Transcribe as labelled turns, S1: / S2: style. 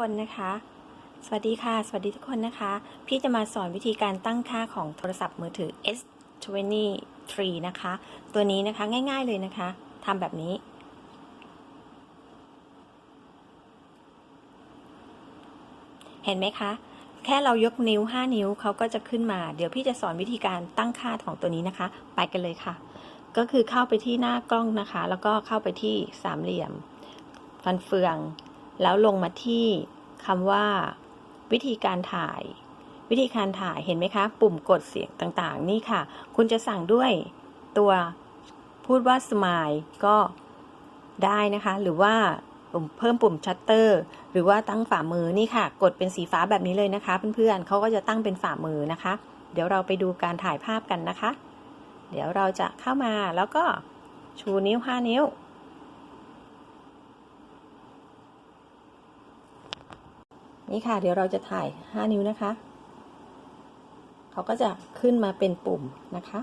S1: คนนะคะ สวัสดีค่ะ สวัสดีทุกคนนะคะ พี่จะมาสอนวิธีการตั้งค่าของโทรศัพท์มือถือ S23 นะคะ ตัวนี้นะคะง่ายๆเลยนะคะทำแบบนี้ เห็นไหมคะ แค่เรายกนิ้ว 5 นิ้วเขาก็จะขึ้นมา เดี๋ยวพี่จะสอนวิธีการตั้งค่าของตัวนี้นะคะ ไปกันเลยค่ะ ก็คือเข้าไปที่หน้ากล้องนะคะ แล้วก็เข้าไปที่สามเหลี่ยมฟันเฟือง แล้วลงมาที่คำว่า วิธีการถ่าย วิธีการถ่ายเห็นไหมคะ ปุ่มกดเสียงต่างๆ นี่ค่ะ คุณจะสั่งด้วยตัวพูดว่า smile ก็ได้นะคะ หรือว่าปุ่มเพิ่มปุ่มชัตเตอร์หรือว่าตั้งฝ่ามือนี่ค่ะ กดเป็นสีฟ้าแบบนี้เลยนะคะ เพื่อนๆเขาก็จะตั้งเป็นฝ่ามือนะคะ เดี๋ยวเราไปดูการถ่ายภาพกันนะคะ เดี๋ยวเราจะเข้ามาแล้วก็ชูนิ้ว 5 นิ้ว นี่ค่ะ เดี๋ยวเราจะถ่าย 5 นิ้วนะคะ เขาก็จะขึ้นมาเป็นปุ่มนะคะ